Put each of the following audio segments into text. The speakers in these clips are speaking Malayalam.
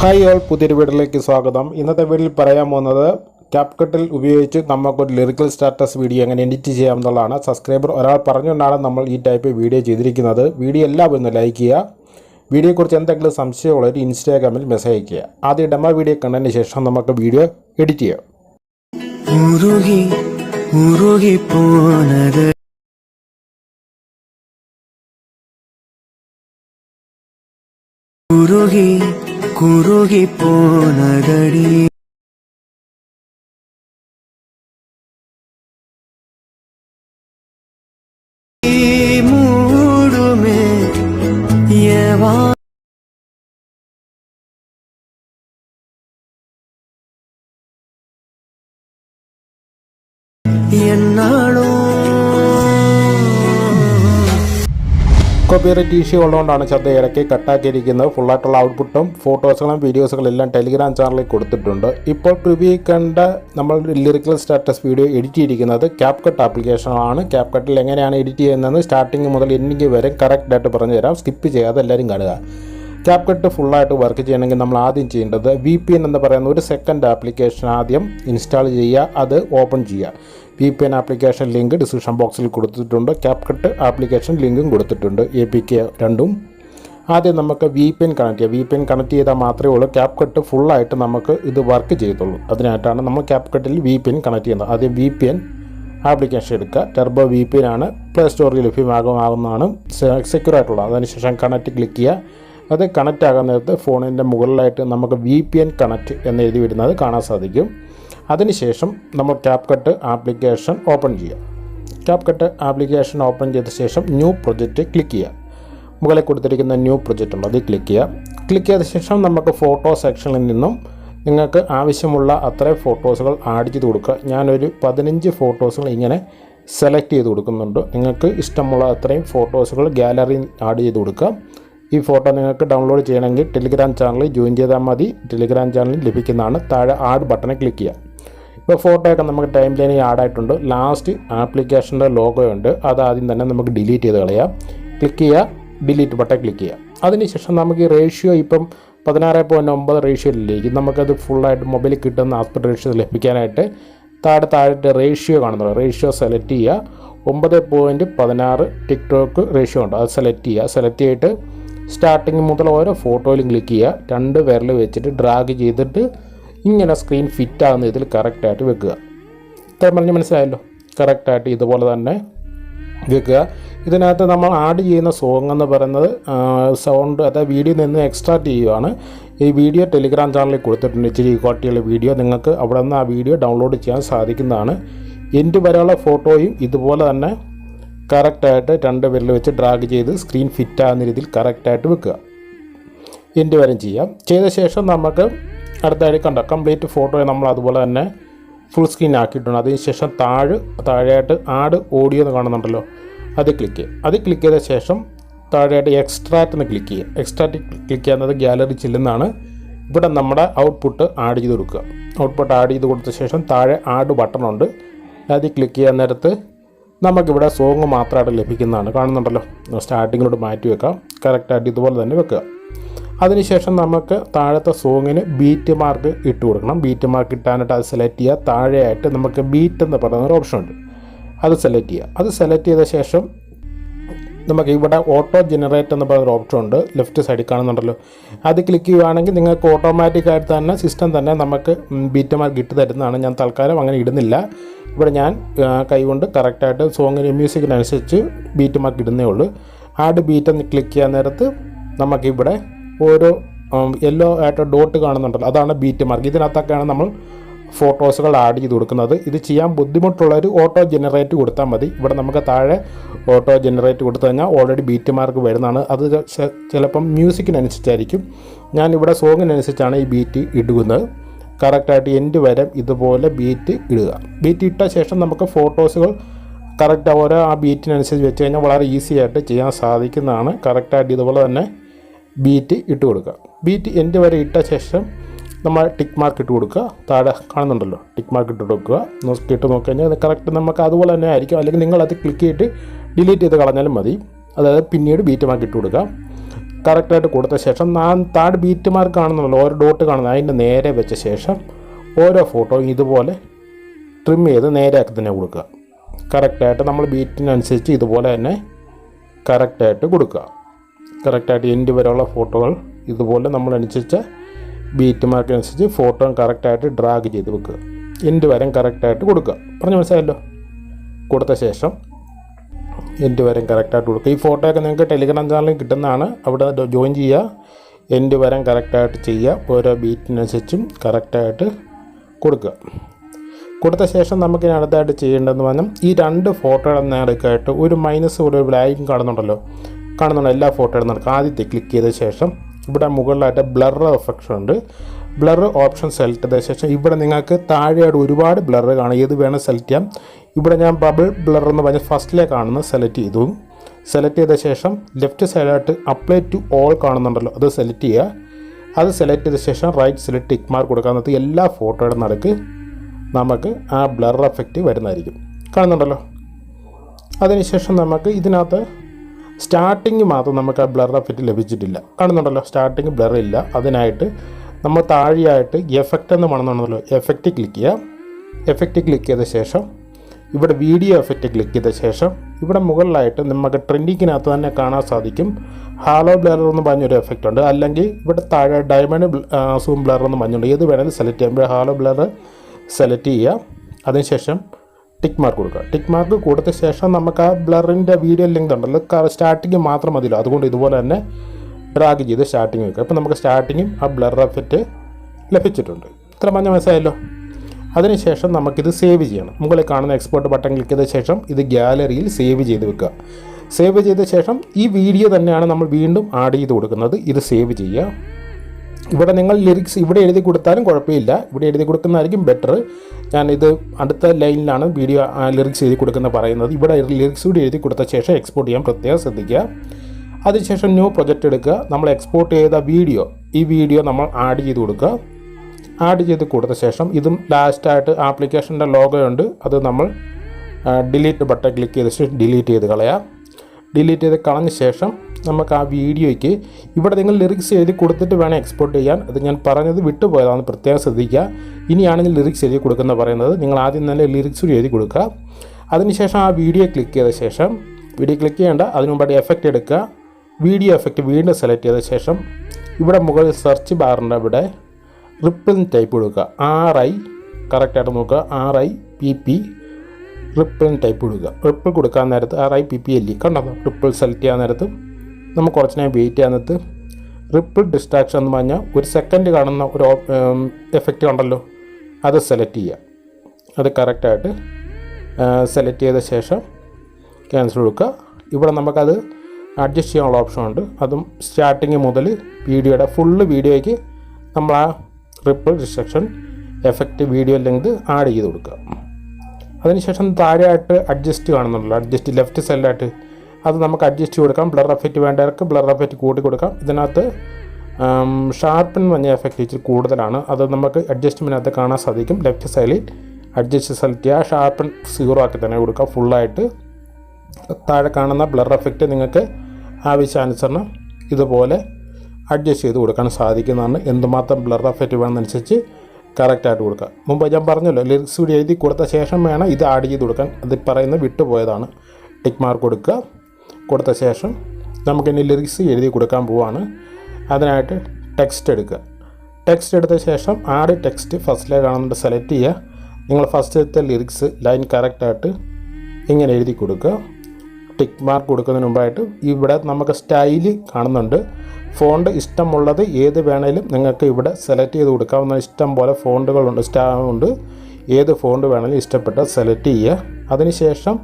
ഹായ് ഓൾ പുതിയൊരു വീഡിയോയിലേക്ക് സ്വാഗതം. ഇന്നത്തെ വീഡിയോയിൽ പറയാൻ പോകുന്നത് ക്യാപ്കട്ടിൽ ഉപയോഗിച്ച് നമുക്കൊരു ലിറിക്കൽ സ്റ്റാറ്റസ് വീഡിയോ എങ്ങനെ എഡിറ്റ് ചെയ്യാം എന്നുള്ളതാണ്. സബ്സ്ക്രൈബർ ഒരാൾ പറഞ്ഞുകൊണ്ടാണ് നമ്മൾ ഈ ടൈപ്പ് വീഡിയോ ചെയ്തിരിക്കുന്നത്. വീഡിയോ എല്ലാവരും ഒന്ന് ലൈക്ക് ചെയ്യുക. വീഡിയോയെക്കുറിച്ച് എന്തെങ്കിലും സംശയമുള്ളവർ ഇൻസ്റ്റാഗ്രാമിൽ മെസ്സേജ് അയയ്ക്കുക. ആദ്യ ഡെമോ വീഡിയോ കണ്ടതിന് ശേഷം നമുക്ക് വീഡിയോ എഡിറ്റ് ചെയ്യാം. കുറുകി குறுகி போனதடி. மூடுமே ஏவா என்னாலும் കോപ്പിറൈറ്റ് ഇഷ്യൂ ഉള്ളതുകൊണ്ടാണ് ശബ്ദം ഇടയ്ക്ക് കട്ടാക്കിയിരിക്കുന്നത്. ഫുള്ളായിട്ടുള്ള ഔട്ട്പുട്ടും ഫോട്ടോസുകളും വീഡിയോസുകളും എല്ലാം ടെലിഗ്രാം ചാനലിൽ കൊടുത്തിട്ടുണ്ട്. ഇപ്പോൾ പ്രിവ്യൂ കണ്ട നമ്മൾ ലിറിക്കൽ സ്റ്റാറ്റസ് വീഡിയോ എഡിറ്റ് ചെയ്തിരിക്കുന്നത് ക്യാപ്കട്ട് ആപ്ലിക്കേഷനാണ് ക്യാപ്കട്ടിൽ എങ്ങനെയാണ് എഡിറ്റ് ചെയ്യുന്നതെന്ന് സ്റ്റാർട്ടിങ് മുതൽ എൻഡിങ് വരെ കറക്റ്റായിട്ട് പറഞ്ഞു തരാം സ്കിപ്പ് ചെയ്യാതെ എല്ലാവരും കാണുക. ക്യാപ്കട്ട് ഫുള്ളായിട്ട് വർക്ക് ചെയ്യണമെങ്കിൽ നമ്മൾ ആദ്യം ചെയ്യേണ്ടത് വി പി എൻ എന്ന് പറയുന്ന ഒരു സെക്കൻഡ് ആപ്ലിക്കേഷൻ ആദ്യം ഇൻസ്റ്റാൾ ചെയ്യുക. അത് ഓപ്പൺ ചെയ്യുക. V P N application link description ബോക്സിൽ കൊടുത്തിട്ടുണ്ട്. ക്യാപ്കട്ട് ആപ്ലിക്കേഷൻ ലിങ്കും കൊടുത്തിട്ടുണ്ട്. എ പി കെ രണ്ടും. ആദ്യം നമുക്ക് വി പി എൻ കണക്ട് ചെയ്യാം. വി പി എൻ കണക്ട് ചെയ്താൽ മാത്രമേ ഉള്ളൂ. ക്യാപ്കട്ട് ഫുള്ളായിട്ട് നമുക്ക് ഇത് വർക്ക് ചെയ്യത്തുള്ളൂ. അതിനായിട്ടാണ് നമ്മൾ ക്യാപ്കട്ടിൽ വി പി എൻ കണക്ട് ചെയ്യുന്നത്. ആദ്യം വി പി എൻ ആപ്ലിക്കേഷൻ എടുക്കുക. ടെർബോ വി പി എൻ ആണ്. പ്ലേ സ്റ്റോറിൽ ലഭ്യമാകുന്നതാണ്. സെക്യൂർ ആയിട്ടുള്ളത്. അതിനുശേഷം കണക്ട് ക്ലിക്ക് ചെയ്യുക. അത് കണക്റ്റ് ആകാൻ നേരത്ത് ഫോണിന്റെ മുകളിലായിട്ട് നമുക്ക് വി പി എൻ കണക്റ്റ് എന്ന് എഴുതി വരുന്നത് കാണാൻ സാധിക്കും. അതിനുശേഷം നമ്മൾ ക്യാപ്കട്ട് ആപ്ലിക്കേഷൻ ഓപ്പൺ ചെയ്യുക. ക്യാപ്കട്ട് ആപ്ലിക്കേഷൻ ഓപ്പൺ ചെയ്ത ശേഷം ന്യൂ പ്രൊജക്റ്റ് ക്ലിക്ക് ചെയ്യുക. മുകളിൽ കൊടുത്തിരിക്കുന്ന ന്യൂ പ്രൊജക്റ്റ് ഉണ്ട് അതിൽ ക്ലിക്ക് ചെയ്യുക. ക്ലിക്ക് ചെയ്ത ശേഷം നമുക്ക് ഫോട്ടോ സെക്ഷനിൽ നിന്നും നിങ്ങൾക്ക് ആവശ്യമുള്ള അത്രയും ഫോട്ടോസുകൾ ആഡ് ചെയ്ത് കൊടുക്കുക. ഞാനൊരു പതിനഞ്ച് ഫോട്ടോസുകൾ ഇങ്ങനെ സെലക്ട് ചെയ്ത് കൊടുക്കുന്നുണ്ട്. നിങ്ങൾക്ക് ഇഷ്ടമുള്ള അത്രയും ഫോട്ടോസുകൾ ഗാലറിയിൽ ആഡ് ചെയ്ത് കൊടുക്കുക. ഈ ഫോട്ടോ നിങ്ങൾക്ക് ഡൗൺലോഡ് ചെയ്യണമെങ്കിൽ ടെലിഗ്രാം ചാനലിൽ ജോയിൻ ചെയ്താൽ മതി. ടെലിഗ്രാം ചാനലിൽ ലഭിക്കുന്നതാണ്. താഴെ ആഡ് ബട്ടണിൽ ക്ലിക്ക് ചെയ്യുക. ഇപ്പോൾ ഫോട്ടോയൊക്കെ നമുക്ക് ടൈം ലൈനിൽ ആഡായിട്ടുണ്ട് ലാസ്റ്റ് ആപ്ലിക്കേഷന്റെ ലോഗോ ഉണ്ട്. അത് ആദ്യം തന്നെ നമുക്ക് ഡിലീറ്റ് ചെയ്ത് കളയാം. ക്ലിക്ക് ചെയ്യുക ഡിലീറ്റ് ബട്ടൺ ക്ലിക്ക് ചെയ്യുക. അതിനുശേഷം നമുക്ക് ഈ റേഷ്യോ ഇപ്പം പതിനാറ് പോയിന്റ് ഒമ്പത് റേഷ്യോയിലേക്ക് നമുക്കത് ഫുള്ളായിട്ട് മൊബൈലിൽ കിട്ടുന്ന ആസ്പെക്ട് റേഷ്യോ ലഭിക്കാനായിട്ട് താഴെ താഴെ റേഷ്യോ കാണുന്നത് റേഷ്യോ സെലക്ട് ചെയ്യുക. ഒമ്പത് പോയിന്റ് പതിനാറ് ടിക്ടോക്ക് റേഷ്യോ ഉണ്ട്. അത് സെലക്ട് ചെയ്യുക. സെലക്ട് ചെയ്തിട്ട് സ്റ്റാർട്ടിങ് മുതൽ ഓരോ ഫോട്ടോയിലും ക്ലിക്ക് ചെയ്യുക. രണ്ട് വിരൽ വെച്ചിട്ട് ഡ്രാഗ് ചെയ്തിട്ട് ഇങ്ങനെ സ്ക്രീൻ ഫിറ്റ് ആകുന്ന ഇതിൽ കറക്റ്റായിട്ട് വെക്കുക. ഇത്ര പറഞ്ഞ് മനസ്സിലായല്ലോ? കറക്റ്റായിട്ട് ഇതുപോലെ തന്നെ വെക്കുക. ഇതിനകത്ത് നമ്മൾ ആഡ് ചെയ്യുന്ന സോങ് എന്ന് പറയുന്നത് സൗണ്ട് അതായത് വീഡിയോ നിന്ന് എക്സ്ട്രാക്ട് ചെയ്യുകയാണ് ഈ വീഡിയോ ടെലിഗ്രാം ചാനലിൽ കൊടുത്തിട്ടുണ്ട്. ഇച്ചിരി ക്വാളിറ്റിയുള്ള വീഡിയോ നിങ്ങൾക്ക് അവിടെ നിന്ന് ആ വീഡിയോ ഡൗൺലോഡ് ചെയ്യാൻ സാധിക്കുന്നതാണ്. എന്റെ വരെയുള്ള ഫോട്ടോയും ഇതുപോലെ തന്നെ കറക്റ്റായിട്ട് രണ്ട് വിരൽ വെച്ച് ഡ്രാഗ് ചെയ്ത് സ്ക്രീൻ ഫിറ്റ് ആകുന്ന രീതിയിൽ കറക്റ്റായിട്ട് വെക്കുക. എന്റെ വരെയും ചെയ്യാം. ചെയ്ത ശേഷം നമുക്ക് അടുത്തായിട്ട് കണ്ട? കംപ്ലീറ്റ് ഫോട്ടോ നമ്മൾ അതുപോലെ തന്നെ ഫുൾ സ്ക്രീൻ ആക്കിയിട്ടുണ്ട്. അതിനുശേഷം താഴ് താഴെയായിട്ട് ആഡ് ഓഡിയോ എന്ന് കാണുന്നുണ്ടല്ലോ. അത് ക്ലിക്ക് ചെയ്യുക. അത് ക്ലിക്ക് ചെയ്ത ശേഷം താഴെയായിട്ട് എക്സ്ട്രാക്റ്റ് എന്ന് ക്ലിക്ക് ചെയ്യുക. എക്സ്ട്രാക്റ്റ് ക്ലിക്ക് ചെയ്യുന്നത് ഗ്യാലറി ചെല്ലുന്നതാണ്. ഇവിടെ നമ്മുടെ ഔട്ട്പുട്ട് ആഡ് ചെയ്ത് കൊടുക്കുക. ഔട്ട്പുട്ട് ആഡ് ചെയ്ത് കൊടുത്ത ശേഷം താഴെ ആഡ് ബട്ടണുണ്ട് അത് ക്ലിക്ക് ചെയ്യാൻ നേരത്ത് നമുക്കിവിടെ സോങ് മാത്രമായിട്ട് ലഭിക്കുന്നതാണ്. കാണുന്നുണ്ടല്ലോ. സ്റ്റാർട്ടിങ്ങിലോട്ട് മാറ്റി വെക്കാം. കറക്റ്റായിട്ട് ഇതുപോലെ തന്നെ വെക്കുക. അതിനുശേഷം നമുക്ക് താഴത്തെ സോങ്ങിന് ബീറ്റ് മാർക്ക് ഇട്ട് കൊടുക്കണം. ബീറ്റ് മാർക്ക് ഇട്ടാനായിട്ട് അത് സെലക്ട് ചെയ്യുക. താഴെയായിട്ട് നമുക്ക് ബീറ്റ് എന്ന് പറയുന്ന ഒരു ഓപ്ഷൻ ഉണ്ട്. അത് സെലക്ട് ചെയ്യുക. അത് സെലക്ട് ചെയ്ത ശേഷം നമുക്ക് ഇവിടെ ഓട്ടോ ജനറേറ്റ് എന്ന് പറയുന്ന ഓപ്ഷൻ ഉണ്ട്. ലെഫ്റ്റ് സൈഡിൽ കാണുന്നുണ്ടല്ലോ. അത് ക്ലിക്ക് ചെയ്യുകയാണെങ്കിൽ നിങ്ങൾക്ക് ഓട്ടോമാറ്റിക്കായിട്ട് തന്നെ സിസ്റ്റം തന്നെ നമുക്ക് ബീറ്റ് മാർക്ക് ഇട്ട് തരുന്നതാണ്. ഞാൻ തൽക്കാലം അങ്ങനെ ഇടുന്നില്ല. ഇവിടെ ഞാൻ കൈകൊണ്ട് കറക്റ്റായിട്ട് സോങ്ങിന് മ്യൂസിക്കിനനുസരിച്ച് ബീറ്റ് മാർക്ക് ഇടുന്നേ ഉള്ളൂ. ആഡ് ബീറ്റ് എന്ന് ക്ലിക്ക് ചെയ്യാൻ നേരത്ത് നമുക്കിവിടെ ഓരോ യെല്ലോ ആയിട്ട് ഡോട്ട് കാണുന്നുണ്ടല്ലോ. അതാണ് ബീറ്റ് മാർക്ക് ഇതിനകത്തൊക്കെയാണ് നമ്മൾ ഫോട്ടോസുകൾ ആഡ് ചെയ്ത് കൊടുക്കുന്നത്. ഇത് ചെയ്യാൻ ബുദ്ധിമുട്ടുള്ള ഒരു ഓട്ടോ ജനറേറ്റ് കൊടുത്താൽ മതി. ഇവിടെ നമുക്ക് താഴെ ഓട്ടോ ജനറേറ്റ് കൊടുത്തു കഴിഞ്ഞാൽ ഓൾറെഡി ബീറ്റ് മാർക്ക് വരുന്നതാണ്. അത് ചിലപ്പം മ്യൂസിക്കിനനുസരിച്ചായിരിക്കും ഞാൻ ഇവിടെ സോങ്ങിനനുസരിച്ചാണ് ഈ ബീറ്റ് ഇടുന്നത്. കറക്റ്റായിട്ട് എൻഡ് വരെ ഇതുപോലെ ബീറ്റ് ഇടുക. ബീറ്റ് ഇട്ട ശേഷം നമുക്ക് ഫോട്ടോസുകൾ കറക്റ്റ് ഓരോ ആ ബീറ്റിനനുസരിച്ച് വെച്ച് കഴിഞ്ഞാൽ വളരെ ഈസി ആയിട്ട് ചെയ്യാൻ സാധിക്കുന്നതാണ്. കറക്റ്റായിട്ട് ഇതുപോലെ തന്നെ ബീറ്റ് ഇട്ട് കൊടുക്കുക. ബീറ്റ് എൻഡ് വരെ ഇട്ട ശേഷം നമ്മൾ ടിക്ക് മാർക്ക് ഇട്ട് കൊടുക്കുക. താഴെ കാണുന്നുണ്ടല്ലോ. ടിക്ക് മാർക്ക് ഇട്ട് കൊടുക്കുക. നോക്കി ഇട്ട് നോക്കി കഴിഞ്ഞാൽ കറക്റ്റ് നമുക്ക് അതുപോലെ തന്നെ ആയിരിക്കും. അല്ലെങ്കിൽ നിങ്ങൾ അത് ക്ലിക്ക് ചെയ്തിട്ട് ഡിലീറ്റ് ചെയ്ത് കളഞ്ഞാലും മതി. അതായത് പിന്നീട് ബീറ്റ് മാർക്ക് ഇട്ട് കൊടുക്കുക. കറക്റ്റായിട്ട് കൊടുത്ത ശേഷം നാ- താഴെ ബീറ്റ് മാർക്ക് കാണുന്നുണ്ടല്ലോ. ഓരോ ഡോട്ട് കാണുന്നത്. അതിന്റെ നേരെ വെച്ച ശേഷം ഓരോ ഫോട്ടോ ഇതുപോലെ ട്രിം ചെയ്ത് നേരെയാക്കി തന്നെ കൊടുക്കുക. കറക്റ്റായിട്ട് നമ്മൾ ബീറ്റിനനുസരിച്ച് ഇതുപോലെ തന്നെ കറക്റ്റായിട്ട് കൊടുക്കുക. കറക്റ്റായിട്ട് എൻഡ് വരെയുള്ള ഫോട്ടോകൾ ഇതുപോലെ നമ്മൾ അനുസരിച്ച് ബീറ്റ് മാർക്കിനനുസരിച്ച് ഫോട്ടോ കറക്റ്റായിട്ട് ഡ്രാഗ് ചെയ്ത് വെക്കുക. എൻഡ് വരം കറക്റ്റായിട്ട് കൊടുക്കുക. പറഞ്ഞു മനസ്സിലായല്ലോ? കൊടുത്ത ശേഷം എൻഡ് വരം കറക്റ്റായിട്ട് കൊടുക്കുക. ഈ ഫോട്ടോയൊക്കെ നിങ്ങൾക്ക് ടെലിഗ്രാം ചാനലിൽ കിട്ടുന്നതാണ്. അവിടെ ജോയിൻ ചെയ്യുക. എൻഡ് വരം കറക്റ്റായിട്ട് ചെയ്യുക. ഓരോ ബീറ്റിനനുസരിച്ചും കറക്റ്റായിട്ട് കൊടുക്കുക. കൊടുത്ത ശേഷം നമുക്ക് ഇനി അടുത്തായിട്ട് ചെയ്യേണ്ടതെന്ന് പറഞ്ഞാൽ ഈ രണ്ട് ഫോട്ടോയുടെ നേടക്കായിട്ട് ഒരു മൈനസ് ഒരു ലൈൻ കാണുന്നുണ്ടല്ലോ കാണുന്നുണ്ട് എല്ലാ ഫോട്ടോയും നടക്കുക. ആദ്യത്തെ ക്ലിക്ക് ചെയ്ത ശേഷം ഇവിടെ മുകളിലായിട്ട് ബ്ലർ എഫക്ഷൻ ഉണ്ട്. ബ്ലർ ഓപ്ഷൻ സെലക്ട് ചെയ്ത ശേഷം ഇവിടെ നിങ്ങൾക്ക് താഴെയായിട്ട് ഒരുപാട് ബ്ലർ കാണാം. ഏത് വേണം സെലക്ട് ചെയ്യാം. ഇവിടെ ഞാൻ ബബിൾ ബ്ലർ എന്ന് പറഞ്ഞ ഫസ്റ്റിലെ കാണുന്നത് സെലക്ട് ചെയ്തു. സെലക്ട് ചെയ്ത ശേഷം ലെഫ്റ്റ് സൈഡായിട്ട് അപ്ലൈ ടു ഓൾ കാണുന്നുണ്ടല്ലോ. അത് സെലക്ട് ചെയ്യുക. അത് സെലക്ട് ചെയ്ത ശേഷം റൈറ്റ് സെലക്ട് ടിക്ക് മാർക്ക് കൊടുക്കാവുന്നത് എല്ലാ ഫോട്ടോയുടെ നടുക്ക്. നമുക്ക് ആ ബ്ലർ എഫക്റ്റ് വരുന്നതായിരിക്കും. കാണുന്നുണ്ടല്ലോ. അതിനുശേഷം നമുക്ക് ഇതിനകത്ത് സ്റ്റാർട്ടിങ് മാത്രം നമുക്ക് ആ ബ്ലർ എഫക്റ്റ് ലഭിച്ചിട്ടില്ല. കാണുന്നുണ്ടല്ലോ സ്റ്റാർട്ടിങ് ബ്ലർ ഇല്ല. അതിനായിട്ട് നമ്മൾ താഴെയായിട്ട് എഫക്റ്റ് എന്ന് പറഞ്ഞുണ്ടല്ലോ എഫക്റ്റ് ക്ലിക്ക് ചെയ്യുക. എഫക്റ്റ് ക്ലിക്ക് ചെയ്ത ശേഷം ഇവിടെ വീഡിയോ എഫക്റ്റ് ക്ലിക്ക് ചെയ്ത ശേഷം ഇവിടെ മുകളിലായിട്ട് നമുക്ക് ട്രെൻഡിങ്ങിനകത്ത് തന്നെ കാണാൻ സാധിക്കും. ഹാലോ ബ്ലർ എന്ന് പറഞ്ഞൊരു എഫക്റ്റ് ഉണ്ട്. അല്ലെങ്കിൽ ഇവിടെ താഴെ ഡയമണ്ട് സൂം ബ്ലർ എന്ന് പറഞ്ഞുണ്ട്. ഏത് വേണമെങ്കിലും സെലക്ട് ചെയ്യുമ്പോൾ ഹാലോ ബ്ലർ സെലക്ട് ചെയ്യുക. അതിനുശേഷം ടിക്ക് മാർക്ക് കൊടുക്കുക. ടിക്ക് മാർക്ക് കൊടുത്ത ശേഷം നമുക്ക് ആ ബ്ലറിന്റെ വീഡിയോ ലിങ്ക് ഉണ്ടല്ലോ. സ്റ്റാർട്ടിങ് മാത്രം മതിയല്ലോ. അതുകൊണ്ട് ഇതുപോലെ തന്നെ ഡ്രാഗ് ചെയ്ത് സ്റ്റാർട്ടിങ് വെക്കുക. അപ്പോൾ നമുക്ക് സ്റ്റാർട്ടിങ്ങും ആ ബ്ലർ എഫക്റ്റ് ലഭിച്ചിട്ടുണ്ട്. ഇത്ര മഞ്ഞ മനസ്സായല്ലോ അതിനുശേഷം നമുക്കിത് സേവ് ചെയ്യണം. മുകളിൽ കാണുന്ന എക്സ്പോർട്ട് ബട്ടൺ ക്ലിക്ക് ചെയ്ത ശേഷം ഇത് ഗ്യാലറിയിൽ സേവ് ചെയ്ത് വെക്കുക. സേവ് ചെയ്ത ശേഷം ഈ വീഡിയോ തന്നെയാണ് നമ്മൾ വീണ്ടും ആഡ് ചെയ്ത് കൊടുക്കുന്നത്. ഇത് സേവ് ചെയ്യുക. ഇവിടെ നിങ്ങൾ ലിറിക്സ് ഇവിടെ എഴുതി കൊടുത്താലും കുഴപ്പമില്ല. ഇവിടെ എഴുതി കൊടുക്കുന്നതായിരിക്കും ബെറ്റർ ഞാൻ ഇത് അടുത്ത ലൈനിലാണ് വീഡിയോ ലിറിക്സ് എഴുതി കൊടുക്കുന്ന പറയുന്നത്. ഇവിടെ ലിറിക്സ് കൂടി എഴുതി കൊടുത്ത ശേഷം എക്സ്പോർട്ട് ചെയ്യാൻ പ്രത്യേകം ശ്രദ്ധിക്കുക. അതിനുശേഷം ന്യൂ പ്രൊജക്റ്റ് എടുക്കുക. നമ്മൾ എക്സ്പോർട്ട് ചെയ്ത വീഡിയോ ഈ വീഡിയോ നമ്മൾ ആഡ് ചെയ്ത് കൊടുക്കുക. ആഡ് ചെയ്ത് കൊടുത്ത ശേഷം ഇതും ലാസ്റ്റായിട്ട് ആപ്ലിക്കേഷന്റെ ലോഗോ ഉണ്ട്. അത് നമ്മൾ ഡിലീറ്റ് ബട്ടൺ ക്ലിക്ക് ചെയ്ത ശേഷം ഡിലീറ്റ് ചെയ്ത് കളയാം. ഡിലീറ്റ് ചെയ്ത് കളഞ്ഞ ശേഷം നമുക്ക് ആ വീഡിയോയ്ക്ക് ഇവിടെ നിങ്ങൾ ലിറിക്സ് എഴുതി കൊടുത്തിട്ട് വേണം എക്സ്പോർട്ട് ചെയ്യാൻ. അത് ഞാൻ പറഞ്ഞത് വിട്ടുപോയതാണ് പ്രത്യേകം ശ്രദ്ധിക്കുക. ഇനിയാണ് ഞാൻ ലിറിക്സ് എഴുതി കൊടുക്കുന്ന പറയുന്നത് നിങ്ങൾ ആദ്യം തന്നെ ലിറിക്സ് എഴുതി കൊടുക്കുക. അതിനുശേഷം ആ വീഡിയോ ക്ലിക്ക് ചെയ്ത ശേഷം വീഡിയോ ക്ലിക്ക് ചെയ്യേണ്ട അതിനു മുമ്പായിട്ട് എഫക്റ്റ് എടുക്കുക. വീഡിയോ എഫക്റ്റ് വീണ്ടും സെലക്ട് ചെയ്ത ശേഷം ഇവിടെ മുകളിൽ സെർച്ച് ബാറിന്റെ ഇവിടെ റിപ്പിൾ ടൈപ്പ് കൊടുക്കുക. ആർ ഐ കറക്റ്റായിട്ട് നോക്കുക. R I P P ripple type കൊടുക്കുക. റിപ്പിൾ കൊടുക്കാൻ നേരത്ത് R I P P L കണ്ടോ? റിപ്പിൾ സെലക്ട് ചെയ്യാൻ നേരത്ത് നമുക്ക് കുറച്ച് നേരം വെയിറ്റ് ചെയ്യാൻ നേരത്ത് റിപ്പിൾ ഡിസ്ട്രാക്ഷൻ എന്ന് പറഞ്ഞാൽ ഒരു സെക്കൻഡ് കാണുന്ന ഒരു എഫക്റ്റ് ഉണ്ടല്ലോ അത് സെലക്ട് ചെയ്യുക. അത് കറക്റ്റായിട്ട് സെലക്ട് ചെയ്ത ശേഷം ക്യാൻസൽ കൊടുക്കുക. ഇവിടെ നമുക്കത് അഡ്ജസ്റ്റ് ചെയ്യാനുള്ള ഓപ്ഷൻ ഉണ്ട്. അതും സ്റ്റാർട്ടിങ് മുതൽ വീഡിയോയുടെ ഫുള്ള് വീഡിയോയ്ക്ക് നമ്മൾ ആ ripple destruction effect video length add ചെയ്ത് കൊടുക്കുക. അതിനുശേഷം താഴെയായിട്ട് അഡ്ജസ്റ്റ് കാണുന്നുണ്ടല്ലോ. അഡ്ജസ്റ്റ് ലെഫ്റ്റ് സൈഡിലായിട്ട് അത് നമുക്ക് അഡ്ജസ്റ്റ് ചെയ്ത് കൊടുക്കാം ബ്ലർ എഫക്റ്റ് വേണ്ടവർക്ക് ബ്ലർ എഫക്റ്റ് കൂട്ടി കൊടുക്കാം. ഇതിനകത്ത് ഷാർപ്പൻ മഞ്ഞ എഫക്റ്റ് ഇച്ചിരി കൂടുതലാണ്. അത് നമുക്ക് അഡ്ജസ്റ്റ്മെന്റിനകത്ത് കാണാൻ സാധിക്കും. ലെഫ്റ്റ് സൈഡിൽ അഡ്ജസ്റ്റ് സെലക്ട് ചെയ്യുക. ഷാർപ്പൻ സീറോ ആക്കി തന്നെ കൊടുക്കുക ഫുള്ളായിട്ട് താഴെ കാണുന്ന ബ്ലർ എഫക്റ്റ് നിങ്ങൾക്ക് ആവശ്യാനുസരണം ഇതുപോലെ അഡ്ജസ്റ്റ് ചെയ്ത് കൊടുക്കാൻ സാധിക്കുന്നതാണ്. എന്തുമാത്രം ബ്ലർ എഫക്റ്റ് വേണമെന്നനുസരിച്ച് കറക്റ്റായിട്ട് കൊടുക്കുക. മുമ്പ് ഞാൻ പറഞ്ഞല്ലോ ലിറിക്സ് വീഡിയോ എഴുതി കൊടുത്ത ശേഷം വേണം ഇത് ആഡ് ചെയ്ത് കൊടുക്കാൻ. അത് പറയുന്നത് വിട്ടുപോയതാണ്. ടിക്ക് മാർക്ക് കൊടുക്കുക. കൊടുത്ത ശേഷം നമുക്കിനി ലിറിക്സ് എഴുതി കൊടുക്കാൻ പോവാണ്. അതിനായിട്ട് ടെക്സ്റ്റ് എടുക്കുക. ടെക്സ്റ്റ് എടുത്ത ശേഷം ആഡ് ടെക്സ്റ്റ് ഫസ്റ്റിലെ കാണുന്നുണ്ട് സെലക്ട് ചെയ്യുക. നിങ്ങൾ ഫസ്റ്റത്തെ ലിറിക്സ് ലൈൻ കറക്റ്റായിട്ട് ഇങ്ങനെ എഴുതി കൊടുക്കുക. ടിക്ക് മാർക്ക് കൊടുക്കുന്നതിന് മുമ്പായിട്ട് ഇവിടെ നമുക്ക് സ്റ്റൈൽ കാണുന്നുണ്ട്. ഫോണ്ട് ഇഷ്ടമുള്ളത് ഏത് വേണേലും നിങ്ങൾക്ക് ഇവിടെ സെലക്ട് ചെയ്ത് കൊടുക്കാവുന്ന ഇഷ്ടം പോലെ ഫോണ്ടുകളുണ്ട് സ്റ്റാ ഉണ്ട്. ഏത് ഫോണ്ട് വേണേലും ഇഷ്ടപ്പെട്ട സെലക്ട് ചെയ്യുക. അതിനുശേഷം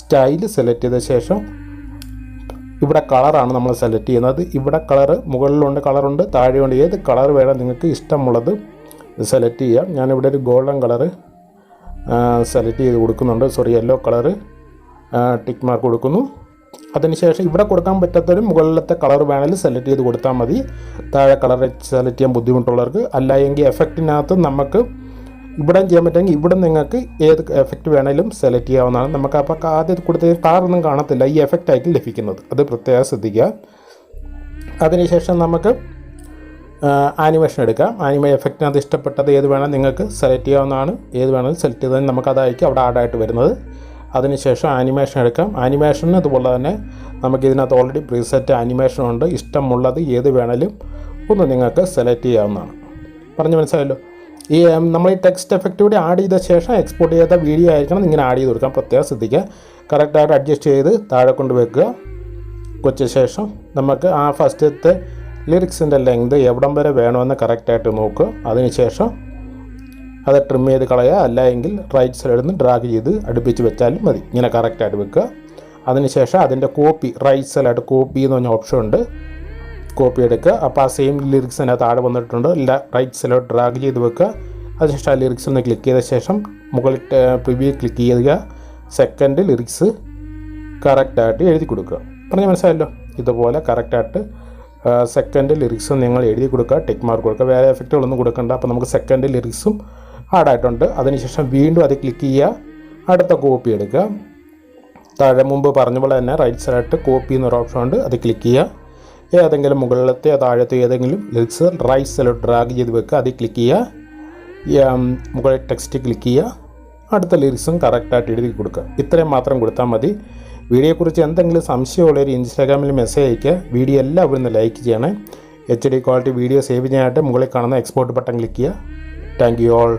സ്റ്റൈൽ സെലക്ട് ചെയ്ത ശേഷം ഇവിടെ കളറാണ് നമ്മൾ സെലക്ട് ചെയ്യുന്നത്. ഇവിടെ കളറ് മുകളിലുണ്ട് കളറുണ്ട് താഴെയുണ്ട്. ഏത് കളർ വേണം നിങ്ങൾക്ക് ഇഷ്ടമുള്ളത് സെലക്ട് ചെയ്യാം. ഞാനിവിടെ ഒരു ഗോൾഡൻ കളറ് സെലക്ട് ചെയ്ത് കൊടുക്കുന്നുണ്ട്. Sorry yellow colour tick mark കൊടുക്കുന്നു. അതിനുശേഷം ഇവിടെ കൊടുക്കാൻ പറ്റാത്തൊരു മുകളിലത്തെ കളർ വേണമെങ്കിൽ സെലക്ട് ചെയ്ത് കൊടുത്താൽ മതി. താഴെ കളർ സെലക്ട് ചെയ്യാൻ ബുദ്ധിമുട്ടുള്ളവർക്ക്. അല്ല എങ്കിൽ എഫക്റ്റിനകത്ത് നമുക്ക് ഇവിടെ ചെയ്യാൻ പറ്റുമെങ്കിൽ ഇവിടെ നിങ്ങൾക്ക് ഏത് എഫക്റ്റ് വേണമെങ്കിലും സെലക്ട് ചെയ്യാവുന്നതാണ്. നമുക്ക് അപ്പോൾ ആദ്യം കൊടുത്ത സ്റ്റാറൊന്നും കാണത്തില്ല. ഈ എഫക്റ്റ് ലഭിക്കുന്നത്. അത് പ്രത്യേകം ശ്രദ്ധിക്കുക. അതിനുശേഷം നമുക്ക് ആനിമേഷൻ എടുക്കാം. ആനിമേ എഫക്റ്റിനകത്ത് ഇഷ്ടപ്പെട്ടത് ഏത് വേണം നിങ്ങൾക്ക് സെലക്ട് ചെയ്യാവുന്നതാണ്. ഏത് വേണമെങ്കിലും സെലക്ട് ചെയ്താൽ നമുക്ക് അതായിരിക്കും അവിടെ ആഡായിട്ട് വരുന്നത്. അതിനുശേഷം ആനിമേഷൻ എടുക്കാം. ആനിമേഷന് അതുപോലെ തന്നെ നമുക്ക് ഇതിനകത്ത് ഓൾറെഡി പ്രീസെറ്റ് ആനിമേഷൻ ഉണ്ട്. ഇഷ്ടമുള്ളത് ഏത് വേണമെങ്കിലും ഒന്ന് നിങ്ങൾക്ക് സെലക്ട് ചെയ്യാവുന്നതാണ്. പറഞ്ഞു മനസ്സിലായല്ലോ? ഈ നമ്മൾ ഈ ടെക്സ്റ്റ് എഫക്റ്റ് കൂടി ആഡ് ചെയ്ത ശേഷം എക്സ്പോർട്ട് ചെയ്യാത്ത വീഡിയോ ആയിരിക്കണം ഇങ്ങനെ ആഡ് ചെയ്ത് കൊടുക്കാം പ്രത്യേകം ശ്രദ്ധിക്കുക. കറക്റ്റായിട്ട് അഡ്ജസ്റ്റ് ചെയ്ത് താഴെ കൊണ്ട് വെക്കുക. വെച്ച ശേഷം നമുക്ക് ആ ഫസ്റ്റത്തെ ലിറിക്സിന്റെ ലെങ്ത് എവിടം വരെ വേണമെന്ന് കറക്റ്റായിട്ട് നോക്കുക. അതിനുശേഷം അത് ട്രിം ചെയ്ത് കളയുക. അല്ല എങ്കിൽ റൈറ്റ് സൈഡിൽ നിന്ന് ഡ്രാഗ് ചെയ്ത് അടുപ്പിച്ച് വെച്ചാലും മതി. ഇങ്ങനെ കറക്റ്റായിട്ട് വെക്കുക. അതിനുശേഷം അതിന്റെ കോപ്പി റൈറ്റ് സൈഡായിട്ട് കോപ്പി എന്ന് പറഞ്ഞ ഓപ്ഷൻ ഉണ്ട്. കോപ്പി എടുക്കുക. അപ്പോൾ ആ സെയിം ലിറിക്സ് തന്നെ താഴെ വന്നിട്ടുണ്ട്. റൈറ്റ് സൈഡിലോട്ട് ഡ്രാഗ് ചെയ്ത് വെക്കുക. അതിനുശേഷം ആ ലിറിക്സ് ഒന്ന് ക്ലിക്ക് ചെയ്ത ശേഷം മുകളിൽ പ്രിവ്യൂ ക്ലിക്ക് ചെയ്യുക. സെക്കൻഡ് ലിറിക്സ് കറക്റ്റായിട്ട് എഴുതി കൊടുക്കുക. പറഞ്ഞ മനസ്സിലായല്ലോ? ഇതുപോലെ കറക്റ്റായിട്ട് സെക്കൻഡ് ലിറിക്സും നിങ്ങൾ എഴുതി കൊടുക്കുക. ടെക് മാർക്ക് കൊടുക്കുക. വേറെ എഫക്റ്റുകളൊന്നും കൊടുക്കണ്ട. അപ്പോൾ നമുക്ക് സെക്കൻഡ് ലിറിക്സും ആഡായിട്ടുണ്ട് അതിനുശേഷം വീണ്ടും അത് ക്ലിക്ക് ചെയ്യുക. അടുത്ത കോപ്പി എടുക്കുക. താഴെ മുമ്പ് പറഞ്ഞ പോലെ തന്നെ റൈറ്റ് സൈഡായിട്ട് കോപ്പി എന്നൊരു ഓപ്ഷൻ ഉണ്ട്. അത് ക്ലിക്ക് ചെയ്യുക. ഏതെങ്കിലും മുകളിലത്തെ താഴത്തെ ഏതെങ്കിലും ലിറിക്സ് റൈറ്റ് സൈഡ് ഡ്രാഗ് ചെയ്ത് വെക്കുക. അതിൽ ക്ലിക്ക് ചെയ്യുക. മുകളിൽ ടെക്സ്റ്റ് ക്ലിക്ക് ചെയ്യുക. അടുത്ത ലിറിക്സും കറക്റ്റായിട്ട് എഴുതി കൊടുക്കുക. ഇത്രയും മാത്രം കൊടുത്താൽ മതി. വീഡിയോയെക്കുറിച്ച് എന്തെങ്കിലും സംശയമുള്ളവർ ഇൻസ്റ്റാഗ്രാമിൽ മെസ്സേജ് അയയ്ക്കുക. വീഡിയോ എല്ലാവരും ഒന്ന് ലൈക്ക് ചെയ്യണേ. H D quality video save ചെയ്യാനായിട്ട് മുകളിൽ കാണുന്ന എക്സ്പോർട്ട് ബട്ടൺ ക്ലിക്ക് ചെയ്യുക. Thank you all